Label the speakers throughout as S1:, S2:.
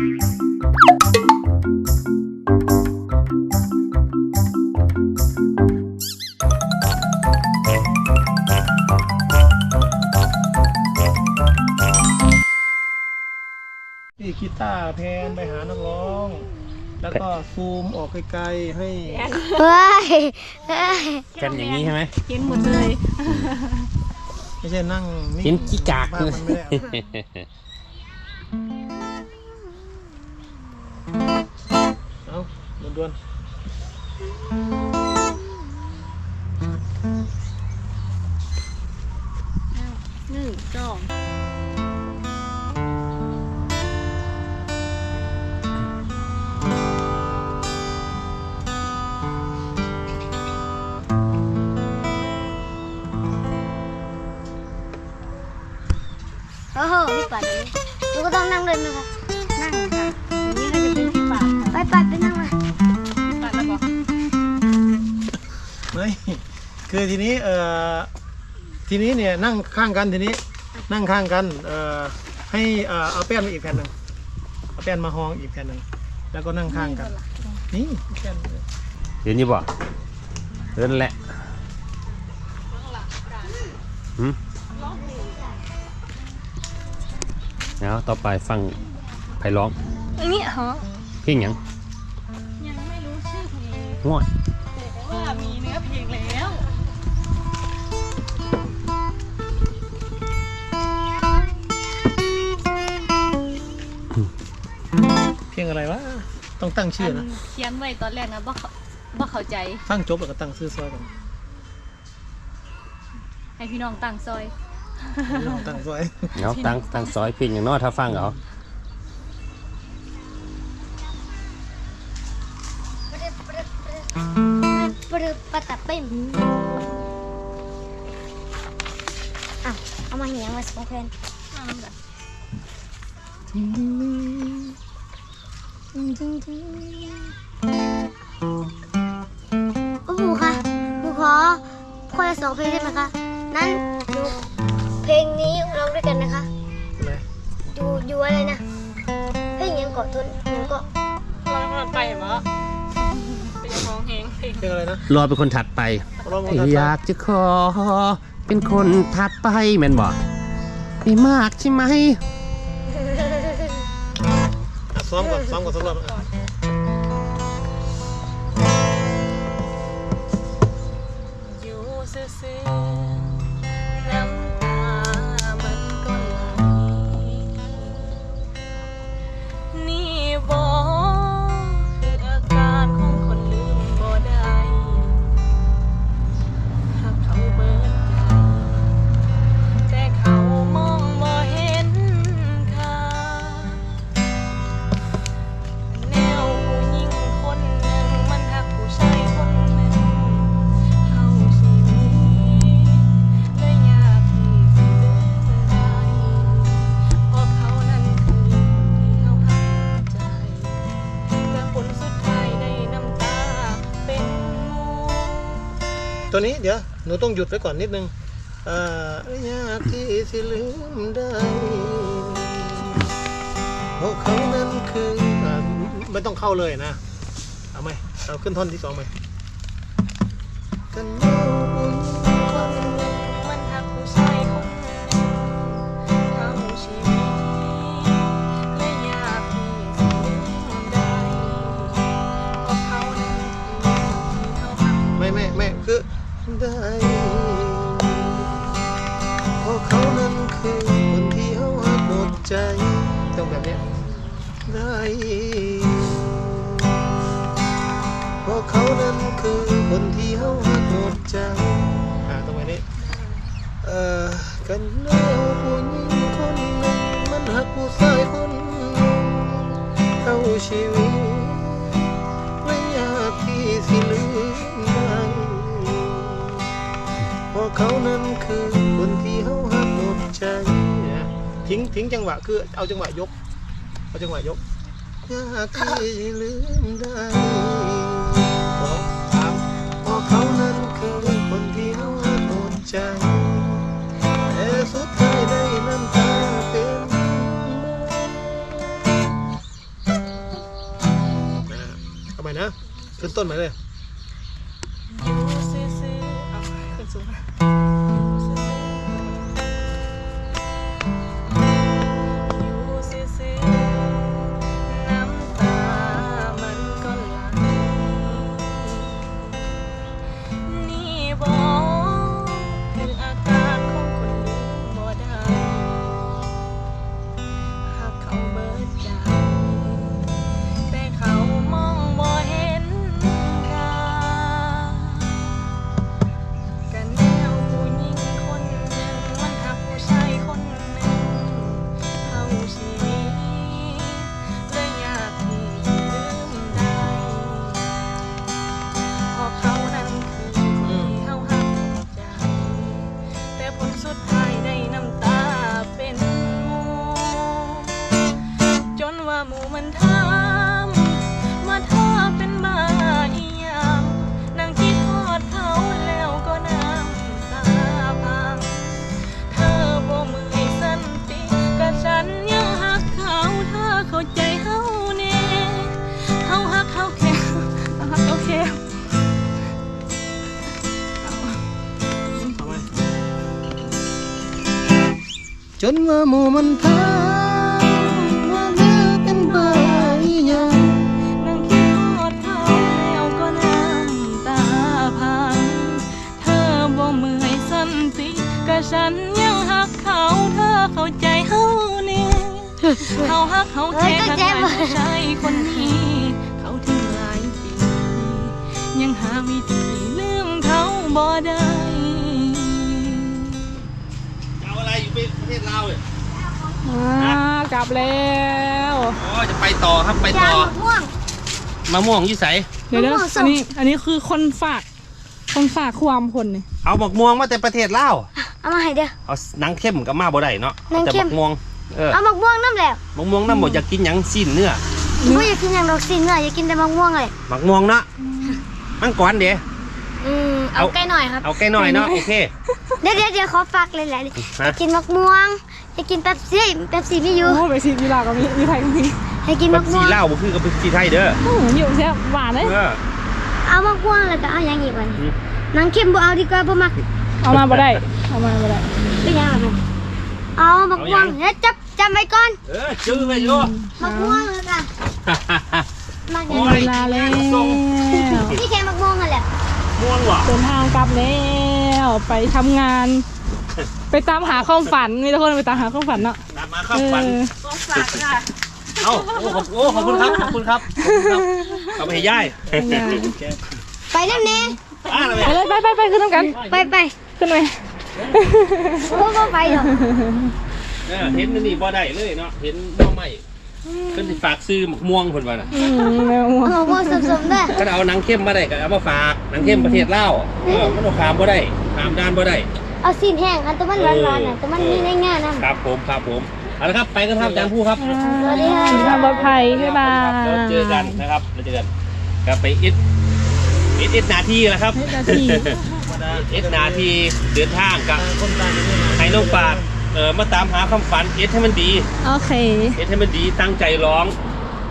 S1: พี่กีตาร์แพนไปหานักร้อง แล้วก็ซูมออกไกลๆให้
S2: เฮ้ยเฮ้ย
S3: กันอย่างนี้ใช่ไหม
S4: เห็นหมดเลย
S1: ไม่ใช่นั่งง
S3: เห็นขี้กาก
S1: ภาพมันไม่ได้เอา ด่วน
S4: หนึ่งสอง
S2: โอ้โหพี่ปัดหนูก็ต้องนั่งเลยไหมคะ
S1: ๆไม่คือทีนี้เอ่อทีนี้เนี่ยนั่งข้างกันทีนี้ นั่งข้างกันเอ่อให้เอ่อเอาแป้นมาอีกแผ่นหนึ่งเอาแป้นมาห้องอีกแผ่นหนึ่งแล้วก็นั่งข้างกัน นี่แป้น
S3: เดี๋ยวนี้บ่เดินแหละหืมแล้วต่อไปฟังไผ่ร้อง
S2: อันนี้เหรอ
S3: เพลงหยัง
S4: ยังไม่รู้ชื่อเพลง
S3: ง่อย
S4: แต่ว่ามี อะ
S1: ไรวะต้องตั้งชื่อนะ
S4: อัเขียนไว้ตอนแรกนะบ่เข้าบ่เข้าใจ
S1: ฟังจบแล้วก็ตั้งชื่อซอยกัน
S4: ให้พี่น้องตั้งซอย
S1: ไม่ต้องตั้งซอย
S3: เนาะตั้งตั้งซอยเพลงอย่างน้อยถ้าฟังเอา
S2: ปรึบปะตะปิ่มอะเอามาเหี่ยงมาสองเพลง โอ้โหค่ะหนูขอคนละสองเพลงได้ไหมคะ นั้นหนูเพลงนี้ร้องด้วยกันนะคะ
S1: ใช่ไหม
S2: อยู่อยู่อะไรนะ เพลงยังเกาะทนยังเกาะ
S4: ร้องไปเหรอเป็นร้องเพลงเพลง
S1: เพลงอะไรนะ
S3: รอเป็นคนถัดไป
S1: ร้องมา
S3: อยากจะขอ เป็นคนถัดไปแม่นบ่ไม่มากใช่ไหม
S1: ซ้อมก่อน
S4: ตัวนี้เดี๋ย
S1: วหนูต้องหยุดไว้ก่อนนิดนึงอ่อยากที่สิลืมได้เพราะเขานั้นคืออ่าไม่ต้องเข้าเลยนะเอาไหมเอาขึ้นท่อนที่สองไหมกันเล่าบุญคนหนึ่ง
S4: มั ได้ เพราะเขานั้นคือ
S1: คนที่เขาหักหมดใจเนี่ยทิ้งทิ้งจังหวะคือเอาจังหวะยก เอาจังหวะยกอยากที่ลืมได้สองสามเพราะเขานั้นคือคนที่เขาหักหมดใจแต่สุดท้ายได้น้ำตาเป็นเอาใหม่นะขึ้นต้นใหม่เลย
S5: อยู่ นว่าหมูมันถามว่าเธอเป็นบ้าอีหยังนั่งคิดทอดเขาแล้วก็น้ำตาพัง เธอบ่มือให้สันติกะฉันยังหักเขาเธอเข้าใจเฮานี่เขาหักเขาแค่ทักหลายผู้ชายคนนี้ เขาถึงหลายปี ยังหาวิธีลืมเขาบ่ได้
S3: ประเทศลาวเลย
S5: อ่ากลับแล้ว
S3: อ๋อจะไปต่อครับไป
S2: ยา
S3: ต่อ
S2: มะม่วง
S3: มะม่วงอยี่ไส
S5: เดี๋ยวเดี๋ยว
S2: มะม่วงส้ม
S5: อันนี้อันนี้คือคนฝาก คนฝากความคนนี่
S3: เอาหมกม่วงมาแต่ประเทศลาว
S2: เอามาให้เด้อ
S3: เอาหนังเข้มกับมาบ่ได้เนาะ
S2: หนัง
S3: แต่
S2: เข้
S3: หม
S2: ม
S3: กม่วงเออ
S2: เอามะม่วงน้ำแล้ว
S3: หมกม่วงน้ำหมดอยากกินหยังสิ้นเนื้อ
S2: ไม่อยากกินอย่างดอกสินเลยอยากกินแต่มะม่วงเลย
S3: หมกม่วงเนาะมันก่อนเดี๋ยว
S2: อืมเอาใกล้หน่อยครับ
S3: เอาใกล้หน่อยเนาะโอเค
S2: เดี๋ยวเดี๋ยวเดี๋ยวขอฝากเลยแหละ
S3: ฮะ
S2: กินมะม่วงให้กินเป๊ปซี่เป๊ปซี่ไม่อยู่
S5: โอ้ไปซีกีฬากับมีมีไทยก็มี
S2: ให้กิน
S3: แบ
S2: มะ
S3: บ
S2: ม่
S3: สี
S2: วง
S3: เหล้าบ่คือกับสีไทยเด้อ
S5: อื้ออยู่แซ่บหวานเลย
S3: เออ
S2: เอามะม่วงแล้วก็เอาอย่างอีกวัน
S3: อืม
S2: นังเค็มบ่เอาดีกว่าบ่มัก
S5: เอามาบ่ได้เอามาบ่ได้
S2: เป็นยังไงผมเอามะม่วงเฮ้ยจับจำไว้ก่อน
S3: เออจื้อไปอยู่
S2: มะม่วงแล้วกันมัก
S3: โอ้
S2: เนี่ย
S3: ย
S5: เวลาแล้ว
S2: นี่แค่มะม่วงกันแหละ
S3: ม่วงว่ะ
S5: เดินทางกลับแล้วไปทำงาน ไปตามหาความฝันมีแต่คนไปตามหาความฝันเนาะ
S3: ตามมาครับฝัน
S5: เออ
S3: เอ้าโอ้ขอบโอ้ขอบคุณครับขอบคุณครับขอบคุณครับเอาไปให้ย่าย
S2: ไปน้ำเน่
S3: อ่าอะไร
S5: ไปเลยไปไปไปขึ้นน้ำกัน
S2: ไปไป
S5: ขึ้นไป
S2: โอ้ก็ไปหรอก
S3: เออเห็นนี่บ่ได้เลยเนาะเห็นบ่ไม่ เพิ่นสิฝากซื้อหมกม่วงเพิ่นว่าน่ะ
S5: อืมแมวม่วง
S2: มะม่วงสมๆด้วย
S3: ก็เอาหนังเข้มมาได้ก็เอามาฝากหนังเข้มประเทศลาวเออมันเอาขามบ่ได้ขามด้านบ่ได้
S2: เอาซีนแห้งอันตัวมันร้อนๆน่ะตัวมันมีในง่ายๆนะครับ
S3: ผมครับผมเอาละครับไปกันครับอาจารย์ผู้ครับ
S2: สวัสดีค่ะ
S5: เดินทางปลอดภัยบ๊ายบาย
S3: เราเจอกันนะครับเราเจอกันครับไปอิดอิดอิดนาทีแหละครับ
S5: อิดนาที
S3: อิดนาทีเดินทางกับ
S1: คนตายอยู่ที่ไหน
S3: ให้น้องปาด เออมาตามหาความฝันอิดให้มันดี
S5: โอเค
S3: อิดให้มันดีตั้งใจร้อง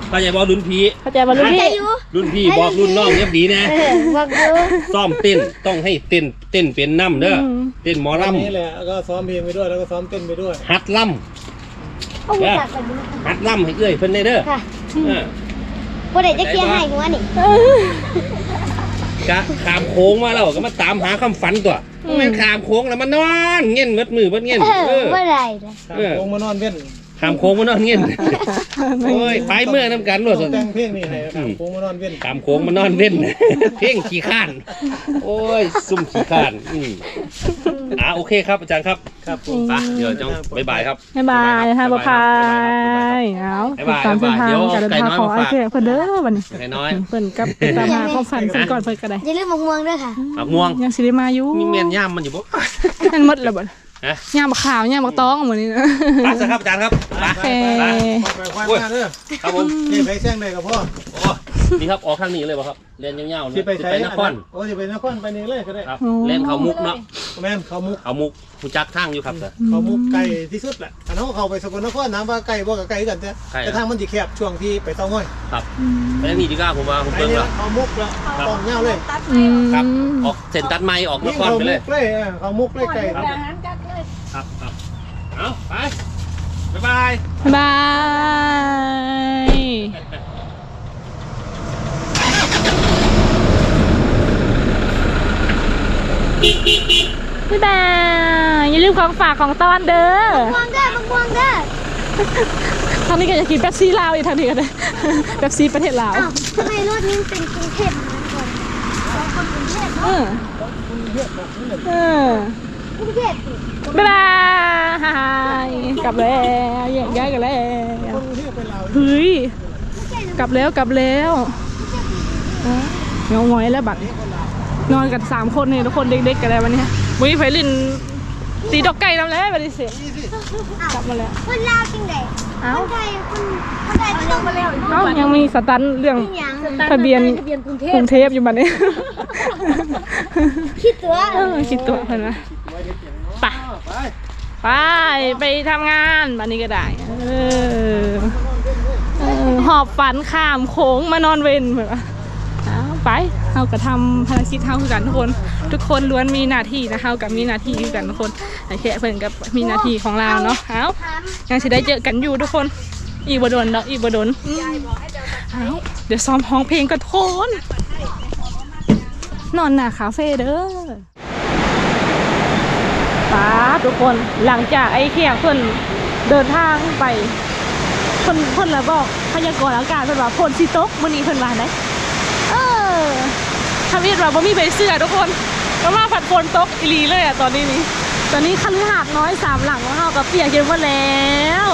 S3: เข้าใจบอกรุ่นพี่
S5: เข้าใจบรรลุ
S2: ใจ
S5: พี่
S2: อยู่
S3: รุ่นพี่บอกรุ่นน้องเรียบดีนะ
S2: เออบอกอยู่
S3: ซ้อมเต้นต้องให้เต้นเต้นเป็นน้ำเด้ออเต้นหมอ
S1: วัน
S3: ลำ
S1: นี้แหละแล้วก็ซ้อมเพลงไปด้วยแล้วก็ซ้อมเต้นไปด้วย
S3: ฮัดล่
S2: โอ้ยจักกันอยู่ำ
S3: ฮัดล่ำให้เอ้ยเพิ่นได้เด้อ
S2: ค่ะ
S3: เออ
S2: บ่ได้จะเคลียร์ให้หัวนี่
S3: กะขามโค้งมาแล้วก็มาตามหาความฝันตัวมันขามโค้งแล้วมันนอนเงี้ยนมัดมือมัดเงี้ยน
S2: เอ
S3: เอ
S2: อ
S3: อ
S2: บ่ได้เลย
S1: ตาม
S3: เออ
S1: โค้งมานอนเว้น
S3: ขามโค้งมานอนเงี้ยนโอ้ยไปเมื่อน้ำกันรวด
S1: ต้
S3: ส่
S1: อ
S3: ว
S1: ง
S3: น
S1: แต่งเพลงนี่ให้ตามโค้งมานอนเว้น
S3: ขามโค้งมานอนเว้นเพ่งขี้ข้าน โอ้ยซุ่มขี้ข้าน อืมอ่าโอเคครับอาจารย์ครับ
S1: ครับผม
S3: ไปเดี๋ยวจ้องบ๊ายบายครับ
S5: บ๊ายบายทางปลอดภัยเอา
S3: บ๊ายบาย
S5: ตามเส้นทาง
S3: เดี๋ยว
S5: การเดิน
S3: ไก่
S5: ทาง
S3: น้อย
S5: ของ
S3: มา
S5: ไอ้
S3: ฝาก
S5: เพื่อนเพิ่นเด้อวันนี้
S3: ไอ้น้อย
S5: เพิ่นกับไปตามหาความฝันเพิ่นก่อนเพิ่นก็ได้
S2: อย่าลืมมะม่วงด้วยค่ะ
S3: หมักม่วง
S5: ยังสิได้มาอยู่
S3: มีเมียนย่ามมันอยู่บ่
S5: นั่นหมดแล้วบ่
S3: ฮะ
S5: ย่ามบักขาวย่ามบักตองเหมือนนี้นะ
S3: ไปสิครับอาจารย์ครับไป
S5: โอเค
S3: ไป
S1: ไปควายมาเด้อ
S3: ครับผม
S1: นี่ไปแซงได้กับพ่อ
S3: โอ้นี่ครับออกทางนี้เลยป่ะครับเรียนยาวๆ
S1: ที่ไปใช้
S3: นคร
S1: โอ้ที่ไปนครไปนี่เลยก็ได้
S3: ครับ
S5: โอ้
S3: เล่นเขามุกเนาะ
S1: แม่นเขามุก
S3: เอามุกผู้จักทางอยู่ครับเด้อ
S1: เขามุกไกลที่สุดแหละถ้าเขาเข้าไปสกลนครน้ำว่าไกลบ่กับไกลกันแต่
S3: ใกล้
S1: แต่ทางมันสิแคบช่วงที่ไปเตาง่อย
S3: ครับไปทางนี้ดีกว่าผมว่าผม
S1: ไอ้
S3: เบิ่ง
S1: นี่
S3: แล้ว
S1: เขามุกแล้วตองเงาเลย
S5: อืม
S3: ครับออกเส้นตัดไม้ออกน
S1: นี่
S3: คร
S1: เขา
S3: ไป
S1: มุ
S3: เลย
S1: กเลยเออเขามุกเลยไกล
S3: ครับครับครับ เอาไป บ๊ายบาย
S5: บายบ๊ายบาย อย่าลืมของฝากของตอนเด้อ
S2: มวงเด้อมะม่วงเด้อ
S5: ทางนี้ก็จะกินแป๊บซี่ลาวอีกทางนี้ก็ได้แป๊บซี่ประเทศลาว
S2: อ้าวทำไมรถนี้เป็นกรุงเทพมาก่อนสองคนกรุงเทพ
S5: เออเออก
S2: รุงเทพสิ
S5: บ๊ายบายกลับแล้วแยกย้ายกันแล้ว
S1: คนที่ไปลาว
S5: เฮ้ยกลับแล้วกลับแล้วอะเงาหงอยแล้วบัดนี้นอนกันสามคนเนี่ยทุกคนเด็กๆกันแล้ววันนี้วันนี้ไฟลินตีดอกไก่ทำแล้วบัดนี้เสียกลับมาแล้ว
S2: คนลาวจริงเด้
S5: เอ้า
S2: คนไทยคนคนไทยต้องมาแล้ว
S5: เอ้ายังมีสตันเรื่อง
S2: เป็นหยัง
S5: ทะเบียน
S2: ทะเบียนกรุงเท
S5: ก
S2: พ
S5: รุงเทพอยู่บัดนี้
S2: คิดตัว
S5: เออคิดตัวเพิ่นนะไป
S1: ไป
S5: ไปไปทำงานบัดนี้ก็ได้เออเออหอบฝันข้ามโค้งมานอนเวนเหมือนว่าเอาไปเฮาก็ทำภารกิจเฮาคือกันทุกคน ทุกคนล้วนมีหน้าที่นะเฮากับมีหน้าที่คือกันทุกคนไอ้แค่เพิ่นกับมีหน้าที่ของเราเนาะเอา
S2: ถาม
S5: ยังสิได้เจอกันอยู่ทุกคน อีบโดนเนาะอีบโดนอืมเอาเดี๋ยวซ้อมร้องเพลงกันทุกคนนอนหน้าคาเฟ่เด้อ ป้าทุกคนหลังจากไอ้เขียงเพิ่นเดินทางไปเพิ่นเพิ่นแล้วบอกพยากรณ์อากาศเพิ่นว่าฝนสิตกมื้อนี้เพิ่นว่าได้เออทำอีว่าบ่มีใบเสื้อทุกคนก็มาผัดฝนตกอีหลีเลยอะตอนนี้นี่ตอนนี้คันหาดน้อยสามหลังของเฮากับเปียกจนหมดแล้ว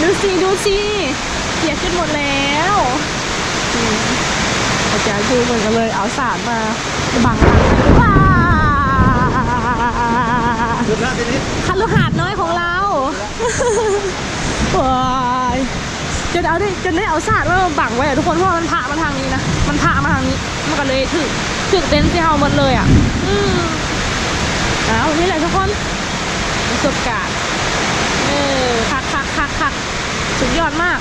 S5: ดูสิดูสิเปียกจนหมดแล้วอืมอาจารย์ครูเพิ่นก็เลยเอาสาดมาบังหลังว้า
S1: หยุดแล้วทีนี้
S5: คาลูหาดน้อยของเราว้ายจนเอาดิจนได้เอาศาสาดมาบังไว้อะทุกคนเพราะมันพามาทางนี้นะ มันพามาทางนี้ มันก็เลยถึกถึกเต็นท์ที่เฮาหมดเลยอะ อืมเอานี่แหละทุกคนประสบการณ์เออคักคักคักคักสุดยอดมาก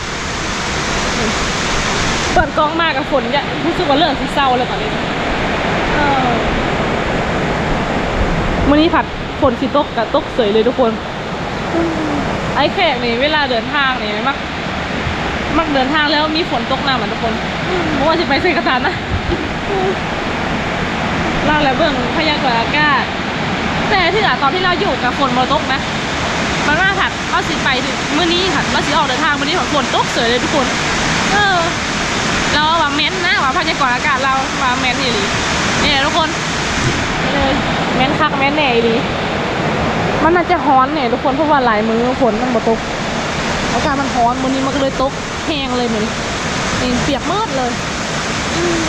S5: เปิดกล้องมากกับฝนเนี่ยรู้สึกว่าเรื่องที่เศร้าเลยตอนนี้เออวันนี้ผัด ฝนสิตกกับตกเสยเลยทุกคน ไอ้แขกนี่เวลาเดินทางนี่มัก มักเดินทางแล้วมีฝนตกหนาเหมือนทุกคนเพราะว่าจะไปเซกระตานนะเราแหละเบิ่งพยากรณ์อากาศ แต่ที่อะตอนที่เราอยู่กับฝนมาตกนะมันว่าถัดว่าสิไปถึงมื้อนี้ถัดว่าสิออกเดินทางมื้อนี้ฝนตกเสยเลยทุกคน เออเราว่าแม้นนะว่าพยากรณ์อากาศเราว่าแม้นอีหลีเนี่ยทุกคนเลยแม่นคักแม่นแหน่ดี มันน่าจะฮ้อนเนี่ยทุกคนเพราะว่าหลายมือฝนมันบ่ตกอากาศมันฮ้อนวันนี้มันก็เลยตกแห้งเลยเหมือนนี่เปียกมืดเลยอืม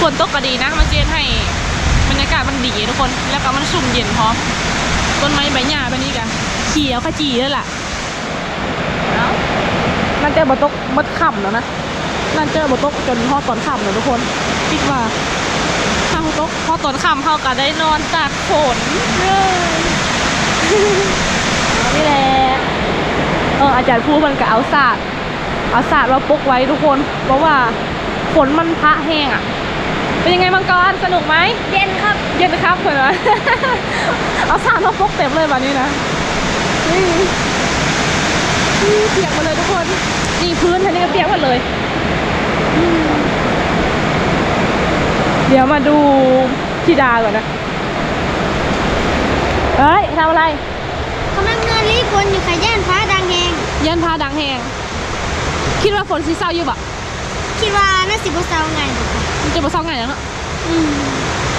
S5: ฝนตกก็ดีนะมันเจนให้บรรยากาศมันดีทุกคน แล้วก็มันสุ่มเย็นพร้อมต้นไม้ใบหญ้าแบบนี้กันเขียวขจีเลยล่ะเอ้ามันจะบ่ตกมดค่ำแล้วนะนั่นเจอบ่ตกจนฮอดตอนค่ำเลยทุกคนคิดว่าข้าวตกพอตอนค่ำเขาก็ได้นอนตากฝนเลย นี่แหละเอออาจารย์พูดมันก็เอาศาสตร์เอาศาสตร์มาปกไว้ทุกคน เพราะว่าฝนมันพระแห้งอะ เป็นยังไงมังกรสนุกไหม
S2: เย็นครับ
S5: เย็นครับเหมือนว่าเอาศาสตร์มาปกเต็มเลยแบบนี้นะนี่นี่เปียกหมาเลยทุกคนนี่พื้นทันนี้ก็เปียกหมดเลยอืมเดี๋ยวมาดูพี่ดาก่อนนะ เฮ้ยทำอะไร
S2: กำลังเดินรีบวนอยู่ค่ะย่านฟ้าดังแหง
S5: ยันพาดังแหงคิดว่าฝนสีเศร้าอยู่ปะ
S2: คิดว่าน่าสิบเซาไงดีค่ะ
S5: มันจะมาเศร้าไงแล้วเนาะ
S2: อืม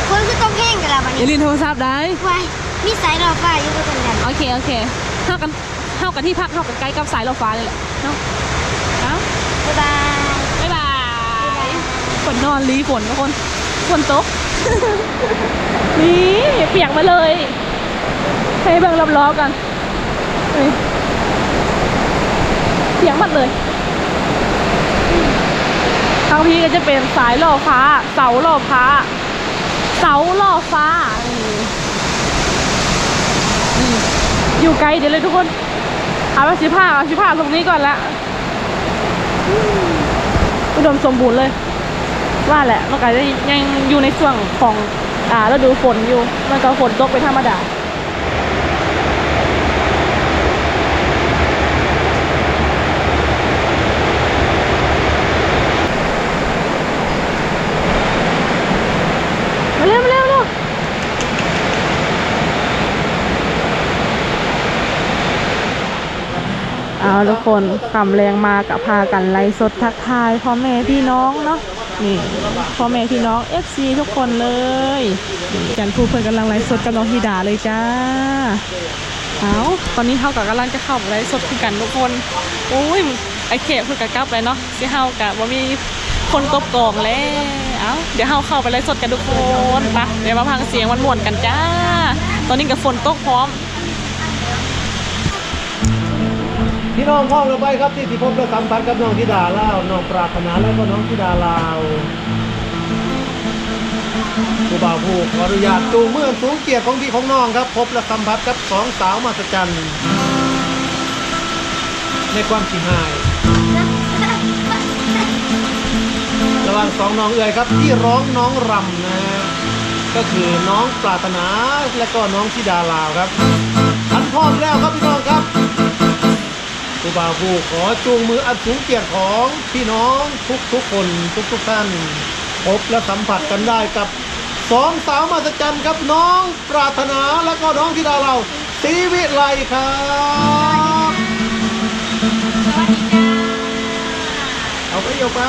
S2: คนคือต้องแห้งกันแล้ววัน
S5: อย่า
S2: นี้
S5: ลืมโทรศัพท์ได้
S2: วายมีสายรอฟ้าอยู่ตรงนั้น
S5: โอเคโอเคเท่ากันเท่ากันที่พักเท่ากันใกล้กับสายรถฟ้าเลยแหละเนาะเอ้า
S2: บ๊ายบาย
S5: บ๊ายบายฝนนอนรีฝนทุกคนฝนตกนี่เปียกมาเลย ให้เบิ่งรอบๆกันเปียกหมดเลยทางพี่ก็จะเป็นสายล่อฟ้า เสาล่อฟ้า เสาล่อฟ้า อยู่ไกลเดี๋ยวเลยทุกคน เอาไปสิผ้าเอาสิผ้าตรงนี้ก่อนละอุดมสมบูรณ์เลย ว่าแหละมันก็จะยังอยู่ในช่วงของอ่าฤดูฝนอยู่ มันก็ฝนตกเป็นธรรมดาเร็วมาเร็วเร็ว เอาทุกคนคำแรงมากับพากันไล่สดทักทายพ่อแม่พี่น้องเนาะนี่พ่อแม่พี่น้อง FC ทุกคนเลยจันทูเพื่อนกำลังไล่สดกับน้องธิดาเลยจ้าเอาตอนนี้เฮากับกำลังจะเข้าไล่สดคือกันทุกคนโอ้ยไอเขตเพื่อนกับกลับเลยเนาะที่เฮากับว่ามีคนตบกองแล้วเอาเดี๋ยวเฮาเข้าไปไล่สดกันทุกคนปะเดี๋ยวมาพังเสียงมันม่วนกันจ้า ตอนนี้กับฝนตกพร้อม
S1: น้องพ้องเราไปครับที่ที่พบและสัมพันธ์กับน้องธิดาลาวน้องปรารถนาและก็น้องธิดาลาวผู้บ่าวผู้ขออนุญาตจูงมือสูงเกียรติของพี่ของน้องครับ พบและสัมผัสกับสองสาวมหัศจรรย์ในความสิหาย ระหว่างสองน้องเอ๋ยครับที่ร้องน้องรำนะก็คือน้องปรารถนาและก็น้องธิดาลาวครับทันพร้อมแล้วครับพี่น้องครับ รูบาผู้ขอจูงมืออันสูงเกียรติของพี่น้องทุกทุกๆคนทุกทุกๆท่านพบและสัมผัสกันได้กับสองสาวมหัศจรรย์ครับน้องปรารถนาและก็น้องธิดาเราศรีวิไลครับเอาไปเอาไป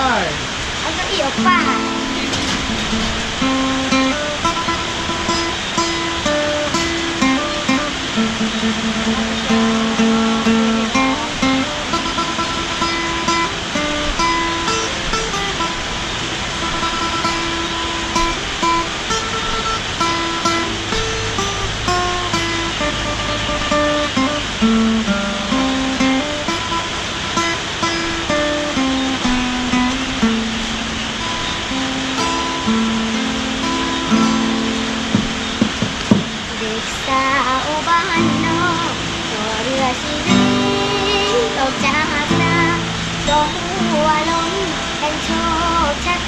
S2: เอาเก้าอี้ออกป่ ด็กสาวบ้านนอกต่อเรือชีวิตออกจากนาดอกหัวล้นแห่งโชคชะตาอา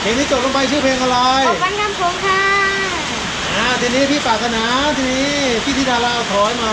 S2: เพลงที่จบลงไปชื่อเพลงอะไรขอ
S1: บ
S2: คุณำผมค่ะ
S5: อ่าทีนี้พี่ปากนาทีนี้พี่ธิดาลาถอยมา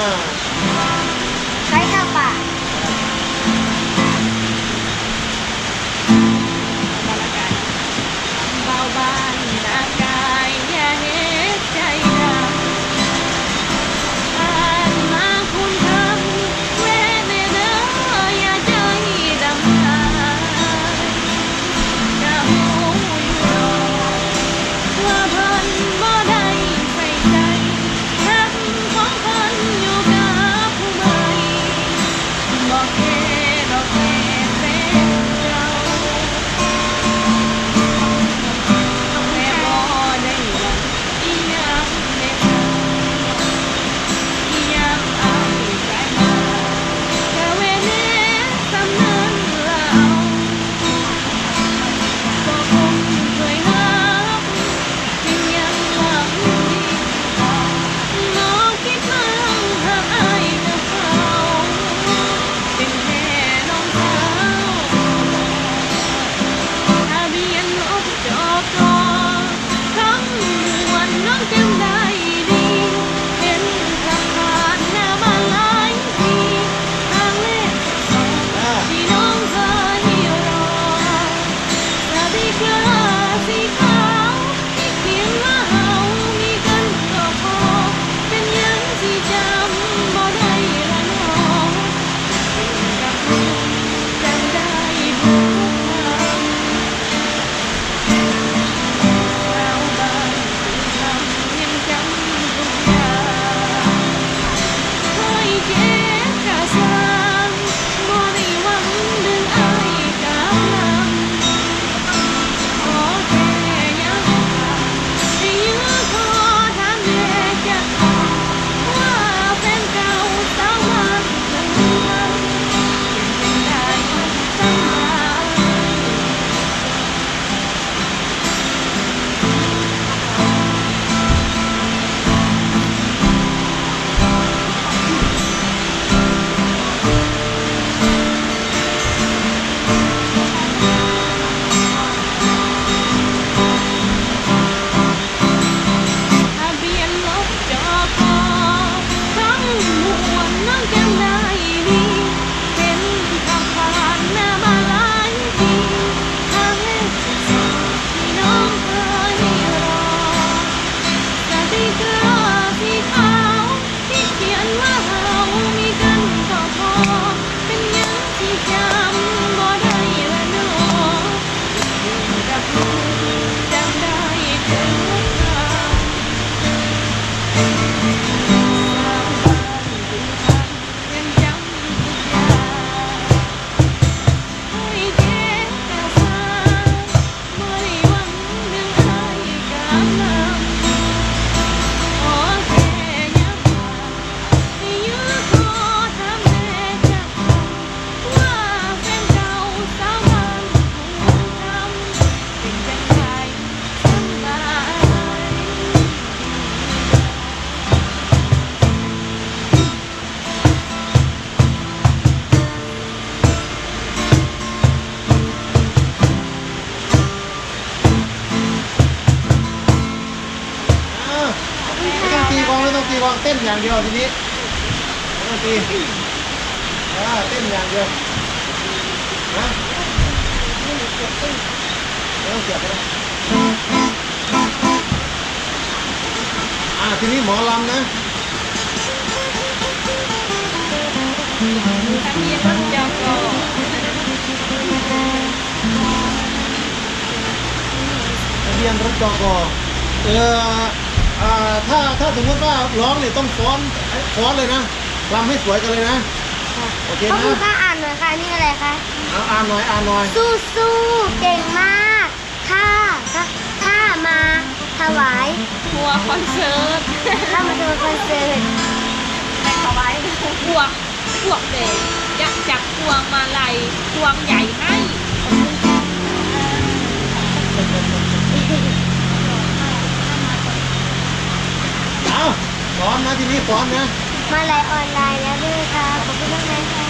S1: ดียวทีนี้ดนตรีอ่าเต้นอย่างเดียวนะไม่ต้องเสียบก็ได้อ่าทีนี้หมอลำนะ
S5: ทะเบียนรถจอกอ
S1: ทะเบียนรถจกเออ อ่าถ้าถ้าสมมติว่าร้องเนี่ยต้องฟ้อนฟ้อนเลยนะรำให้สวยกันเลยนะ โอเค
S2: พ่อ
S1: นะ
S2: ครูคะอ่านหน่อยค่ะนี่อะไรคะ
S1: เอาอ่านหน่อยอ่านหน่อย
S2: สู้สู้เก่งมากข้าข้าข้ามาถวาย
S5: ทัวร์คอนเสิร์ต
S2: ข้ามาดูคอนเสิร์ต
S5: แต่ถวายพวงพวงเด็กอยากจับพวงมาลัยพวงใหญ่ให้
S1: พร้อมนะทีนี้ฟ้อมนะ
S2: มาไลน์ออนไลน์แล้วด้วยค่ะขอบคุณมากเลยค่ะ